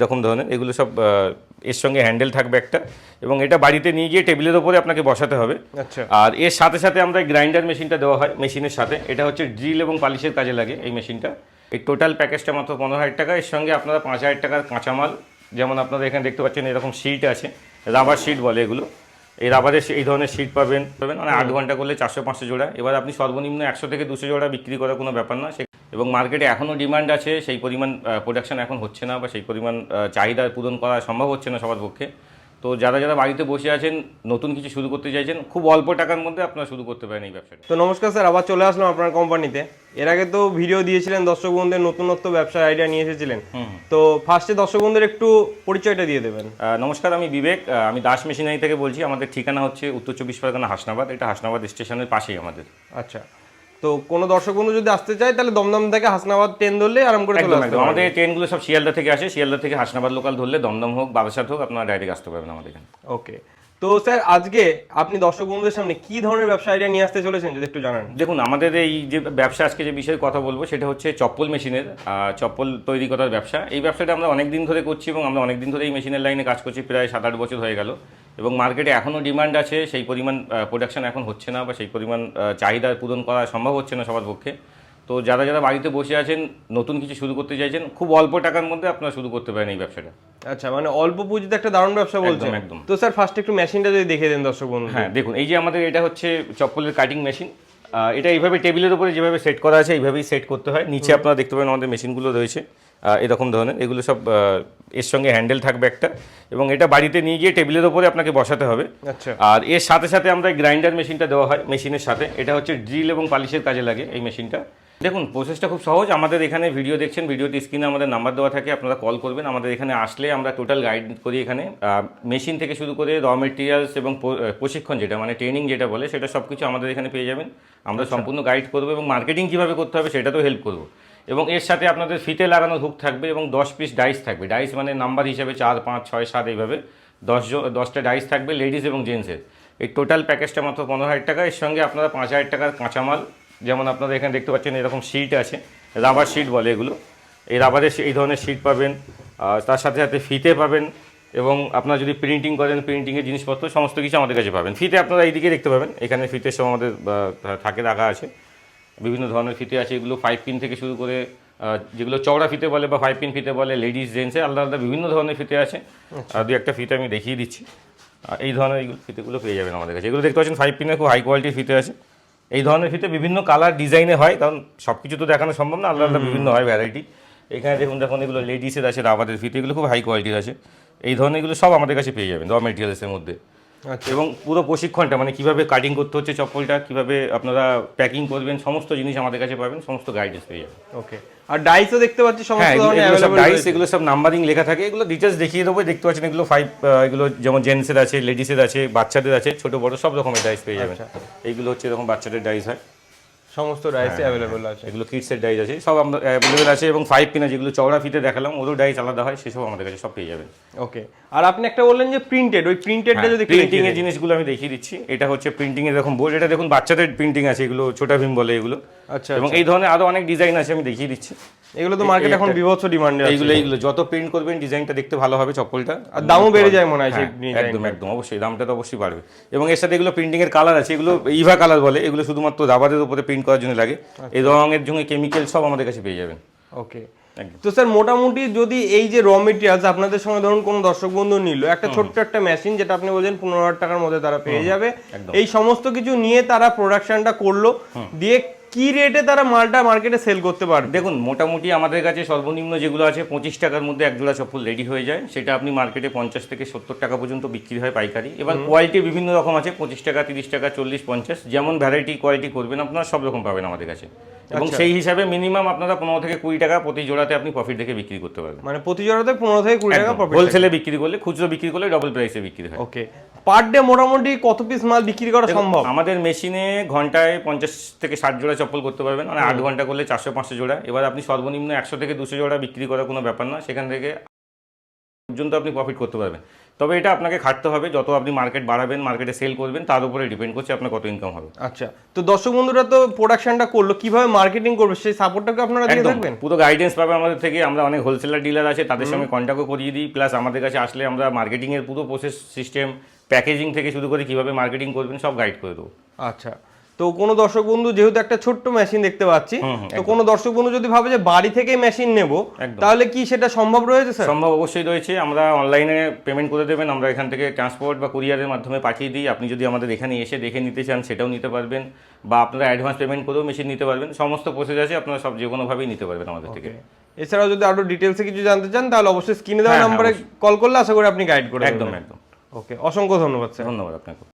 এরকম ধরনের এগুলো সব এর সঙ্গে হ্যান্ডেল থাকবে একটা এবং এটা বাড়িতে নিয়ে গিয়ে টেবিলের ওপরে আপনাকে বসাতে হবে। আচ্ছা। আর এর সাথে সাথে আমরা গ্রাইন্ডার মেশিনটা দেওয়া হয় মেশিনের সাথে। এটা হচ্ছে ড্রিল এবং পালিশের কাজে লাগে এই মেশিনটা। এই টোটাল প্যাকেজটা মাত্র পনেরো হাজার টাকা। এর সঙ্গে আপনারা পাঁচ হাজার টাকার কাঁচামাল যেমন আপনারা এখানে দেখতে পাচ্ছেন এরকম শিট আছে রাবার শিট বলে এগুলো। এই রাবারের এই ধরনের শিট পাবেন পাবেন। মানে আট ঘণ্টা করলে চারশো পাঁচশো জোড়া। এবার আপনি সর্বনিম্ন একশো থেকে দুশো জোড়া বিক্রি করার কোনো ব্যাপার না। এবং মার্কেটে এখনও ডিমান্ড আছে সেই পরিমাণ প্রোডাকশন এখন হচ্ছে না বা সেই পরিমাণ চাহিদা পূরণ করা সম্ভব হচ্ছে না সবার পক্ষে। তো যারা যারা বাড়িতে বসে আছেন নতুন কিছু শুরু করতে চাইছেন খুব অল্প টাকার মধ্যে আপনারা শুরু করতে পারেন এই ব্যবসাটা। তো নমস্কার স্যার আবার চলে আসলাম আপনার কোম্পানিতে। এর আগে তো ভিডিও দিয়েছিলেন দর্শক বন্ধুদের নতুনত্ব ব্যবসার আইডিয়া নিয়ে এসেছিলেন। তো ফার্স্টে দর্শক বন্ধুদের একটু পরিচয়টা দিয়ে দেবেন। নমস্কার আমি বিবেক। আমি দাস মেশিনারি থেকে বলছি আমাদের ঠিকানা হচ্ছে উত্তর চব্বিশ পরগনা হাসনাবাদ। এটা হাসনাবাদ স্টেশনের পাশেই আমাদের। আচ্ছা। তো কোনো দর্শক বন্ধু যদি আসতে চায় তাহলে দমদম থেকে হাসনাবাদ ট্রেন ধরলে আরাম করে চলে আসতে আমাদের ট্রেনগুলো সব শিয়ালদা থেকে আসে। শিয়ালদা থেকে হাসনাবাদ লোকাল ধরলে দমদম হোক বারাসাত হোক আপনারা ডাইরেক্ট আসতে পারবেন আমাদের এখানে। ওকে তো স্যার আজকে আপনি দর্শক বন্ধুদের সামনে কি ধরনের ব্যবসা আইডিয়া নিয়ে আসতে চলেছেন যদি একটু জানান। দেখুন আমাদের এই যে ব্যবসা আজকে যে বিষয়ে কথা বলব সেটা হচ্ছে চপ্পল মেশিনের আহ, চপ্পল তৈরি করার ব্যবসা। এই ব্যবসাটা আমরা অনেক দিন ধরে করছি এবং আমরা অনেক দিন ধরে এই মেশিনের লাইনে কাজ করছি প্রায় সাত আট বছর হয়ে গেল। এবং মার্কেটে এখনও ডিমান্ড আছে সেই পরিমাণ প্রোডাকশন এখন হচ্ছে না বা সেই পরিমাণ চাহিদা পূরণ করা সম্ভব হচ্ছে না সবার পক্ষে। তো যারা যারা বাড়িতে বসে আছেন নতুন কিছু শুরু করতে চাইছেন খুব অল্প টাকার মধ্যে আপনারা শুরু করতে পারেন এই ব্যবসাটা। আচ্ছা মানে অল্প পুঁজিতে একটা দারুণ ব্যবসা বলছেন। একদম। তো স্যার ফার্স্ট একটু মেশিনটা যদি দেখিয়ে দেন দর্শক বন্ধু। হ্যাঁ দেখুন এই যে আমাদের এটা হচ্ছে চপ্পলের কাটিং মেশিন এটা এইভাবে টেবিলের উপরে যেভাবে সেট করা আছে এইভাবেই সেট করতে হয়। নিচে আপনারা দেখতে পাবেন আমাদের মেশিনগুলো রয়েছে। এরকম ধরনের। এগুলো সব এর সঙ্গে হ্যান্ডেল থাকবে একটা। এবং এটা বাড়িতে নিয়ে গিয়ে টেবিলের ওপরে আপনাকে বসাতে হবে। আচ্ছা। আর এর সাথে সাথে আমরা গ্রাইন্ডার মেশিনটা দেওয়া হয় মেশিনের সাথে। এটা হচ্ছে ড্রিল এবং পালিশের কাজে লাগে এই মেশিনটা। দেখুন প্রসেসটা খুব সহজ। আমাদের এখানে ভিডিও দেখছেন ভিডিওটি স্ক্রিনে আমাদের নাম্বার দেওয়া থাকে আপনারা কল করবেন। আমাদের এখানে আসলে আমরা টোটাল গাইড করি এখানে। মেশিন থেকে শুরু করে র মেটেরিয়ালস এবং প্রশিক্ষণ যেটা মানে ট্রেনিং যেটা বলে সেটা সব কিছু আমাদের এখানে পেয়ে যাবেন। আমরা সম্পূর্ণ গাইড করব এবং মার্কেটিং কীভাবে করতে হবে সেটাতেও হেল্প করব। এবং এর সাথে আপনাদের ফিতে লাগানো হুক থাকবে এবং দশ পিস ডাইস থাকবে। ডাইস মানে নাম্বার হিসাবে চার, পাঁচ, ছয়, সাত এইভাবে দশ দশটা ডাইস থাকবে লেডিস এবং জেন্টসের এই টোটাল প্যাকেজটা মাত্র পনেরো হাজার টাকা। এর সঙ্গে আপনারা পাঁচ হাজার টাকার কাঁচামাল, যেমন আপনারা এখানে দেখতে পাচ্ছেন এরকম শিট আছে রাবার শিট বলে এগুলো। এই রাবারের এই ধরনের শিট পাবেন তার সাথে সাথে ফিতে পাবেন এবং আপনারা যদি প্রিন্টিং করেন প্রিন্টিংয়ের জিনিসপত্র, সমস্ত কিছু আমাদের কাছে পাবেন। ফিতে আপনারা এইদিকে দেখতে পাবেন। এখানে ফিতে সব আমাদের থাকে, রাখা আছে। বিভিন্ন ধরনের ফিতে আছে এগুলো ফাইভ পিন থেকে শুরু করে যেগুলো চওড়া ফিতে বলে বা ফাইভ পিন ফিতে বলে লেডিস জেন্টসে আলাদা আলাদা বিভিন্ন ধরনের ফিতে আছে। আর দু একটা ফিতে আমি দেখিয়ে দিচ্ছি। আর এই ধরনের এইগুলো ফিতেগুলো পেয়ে যাবেন আমাদের কাছে। এগুলো দেখতে পাচ্ছেন ফাইভ পিনের খুব হাই কোয়ালিটির ফিতে আছে। এই ধরনের ফিতে বিভিন্ন কালার ডিজাইনে হয় কারণ সব কিছু তো দেখানো সম্ভব না আলাদা আলাদা বিভিন্ন হয় ভ্যারাইটি এখানে দেখুন দেখুন এগুলো লেডিসের আছে রাবারের ফিতে এগুলো খুব হাই কোয়ালিটির আছে। এই ধরনের এগুলো সব আমাদের কাছে পেয়ে যাবেন র মেটেরিয়ালসের মধ্যে। আচ্ছা এবং পুরো প্রশিক্ষণটা মানে কীভাবে কাটিং করতে হচ্ছে চপ্পলটা কীভাবে আপনারা প্যাকিং করবেন সমস্ত জিনিস আমাদের কাছে পাবেন সমস্ত গাইডেন্স পেয়ে যাবেন। ওকে। আর ডাইসও দেখতে পাচ্ছি সমস্ত হ্যাঁ এগুলো- ধরনের সব ডাইস এগুলো সব নাম্বারিং লেখা থাকে এগুলো ডিটেলস দেখিয়ে দেবো দেখতে পাচ্ছেন এগুলো ফাইভ এগুলো যেমন জেন্টসের আছে লেডিসের আছে বাচ্চাদের আছে ছোট বড় সব রকমের ডাইস পেয়ে যাবেন। এইগুলো হচ্ছে এরকম বাচ্চাদের ডাইস হয়। সমস্ত ডাইসই অ্যাভেলেবল আছে। এগুলো কিডসের ডাইস আছে। সব আমরা অ্যাভেলেবেল আছে এবং ফাইভ পিনা যেগুলো চওড়া ফিতে দেখালাম ওরও ডাইস আলাদা হয় সেসব আমাদের কাছে সব পেয়ে যাবেন। ওকে আর আপনি একটা বললেন যে প্রিন্টেড ওই প্রিন্টেডটা যদি প্রিন্টিং এর জিনিসগুলো আমি দেখিয়ে দিচ্ছি। এটা হচ্ছে প্রিন্টিং এর এরকম বোর্ড এটা দেখুন বাচ্চাদের প্রিন্টিং আছে এগুলো ছোটা ভীম বলে এগুলো। আচ্ছা এবং এই ধরনের আরও অনেক ডিজাইন আছে আমি দেখিয়ে দিচ্ছি। এগুলো তো মার্কেট এখন বিভৎস ডিমান্ডে আছে। এইগুলো এইগুলো যত প্রিন্ট করবেন ডিজাইনটা দেখতে ভালো হবে চপ্পলটা। আর দামও বেড়ে যায় মনে হয় হ্যাঁ, একদম একদম অবশ্যই। দামটা তো অবশ্যই বাড়বে। এবং এর সাথে এগুলো প্রিন্টিং এর কালার আছে। এগুলো ইভা কালার বলে। এগুলো শুধুমাত্র রাবারের উপরে প্রিন্ট করার জন্য লাগে। এই রঙের জন্য কেমিক্যাল সব আমাদের কাছে পেয়ে যাবেন। ওকে তো স্যার মোটামুটি যদি এই যে র মেটেরিয়ালস আপনাদের সঙ্গে ধরুন কোনো দর্শক বন্ধু নিল একটা ছোট্ট একটা মেশিন যেটা আপনি বলছেন পনেরো হাজার টাকার মধ্যে তারা পেয়ে যাবে। এই সমস্ত কিছু নিয়ে তারা প্রোডাকশনটা করল। দিয়ে কি রেটে তারা মালটা মার্কেটে সেল করতে পারবে? দেখুন মোটামুটি আমাদের কাছে সর্বনিম্ন যেগুলো আছে পঁচিশ টাকার মধ্যে এক জোড়া চপ্পল রেডি হয়ে যায়। সেটা আপনি মার্কেটে পঞ্চাশ থেকে সত্তর টাকা পর্যন্ত বিক্রি হয় পাইকারি। এবার কোয়ালিটি বিভিন্ন রকম আছে পঁচিশ টাকা তিরিশ টাকা চল্লিশ পঞ্চাশ। যেমন ভ্যারাইটি কোয়ালিটি করবেন আপনারা সব রকম পাবেন আমাদের কাছে। এবং সেই হিসাবে মিনিমাম আপনারা পনেরো থেকে কুড়ি টাকা প্রতি জোড়াতে আপনি প্রফিট দেখে বিক্রি করতে পারবেন। মানে প্রতি জোড়াতে পনেরো থেকে কুড়ি টাকা প্রফিট হোলসেলে বিক্রি করলে খুচরো বিক্রি করলে ডবল প্রাইসে বিক্রি হয়। ওকে পার ডে মোটামুটি কত পিস মাল বিক্রি করা সম্ভব? আমাদের মেশিনে ঘন্টায় পঞ্চাশ থেকে ষাট জোড়া চপ্পল করতে পারবেন। মানে আট ঘণ্টা করলে চারশো পাঁচশো জোড়া। এবার আপনি সর্বনিম্ন একশো থেকে দুশো জোড়া বিক্রি করার কোনো ব্যাপার না সেখান থেকে পর্যন্ত আপনি প্রফিট করতে পারবেন। তবে এটা আপনাকে খাটতে হবে যত আপনি মার্কেট বাড়াবেন মার্কেটে সেল করবেন তার উপরে ডিপেন্ড করছে আপনার কত ইনকাম হবে। আচ্ছা তো দর্শক বন্ধুরা তো প্রোডাকশনটা করল কীভাবে মার্কেটিং করবে সেই সাপোর্টটাকে আপনারা দিয়ে থাকবেন? পুরো গাইডেন্স পাবে আমাদের থেকে আমরা অনেক হোলসেলার ডিলার আছে তাদের সঙ্গে কন্ট্যাক্টও করিয়ে দিই প্লাস আমাদের কাছে আসলে আমরা মার্কেটিংয়ের পুরো প্রসেস সিস্টেম প্যাকেজিং থেকে শুরু করে কীভাবে মার্কেটিং করবেন সব গাইড করে দেবো। আচ্ছা তো কোনো দর্শক বন্ধু যেহেতু একটা ছোট্ট মেশিন দেখতে পাচ্ছি তো কোনো দর্শক বন্ধু যদি ভাবে যে বাড়ি থেকেই মেশিন নেব তাহলে কি সেটা সম্ভব রয়েছে স্যার? সম্ভব অবশ্যই রয়েছে। আমরা অনলাইনে পেমেন্ট করে দেবেন। আমরা এখান থেকে ট্রান্সপোর্ট বা কুরিয়ারের মাধ্যমে পাঠিয়ে দিই। আপনি যদি আমাদের এখানে এসে দেখে নিতে চান সেটাও নিতে পারবেন। বা আপনারা অ্যাডভান্স পেমেন্ট করেও মেশিন নিতে পারবেন। সমস্ত প্রসেস আছে আপনারা সব যে কোনোভাবেই নিতে পারবেন আমাদের থেকে। এছাড়াও যদি আরও ডিটেলসে কিছু জানতে চান তাহলে অবশ্যই স্ক্রিনে দেওয়া হ্যাঁ, হ্যাঁ, নাম্বারে কল করলে আশা করি আপনি গাইড করে একদম একদম। ওকে অসংখ্য ধন্যবাদ স্যার। ধন্যবাদ আপনাকে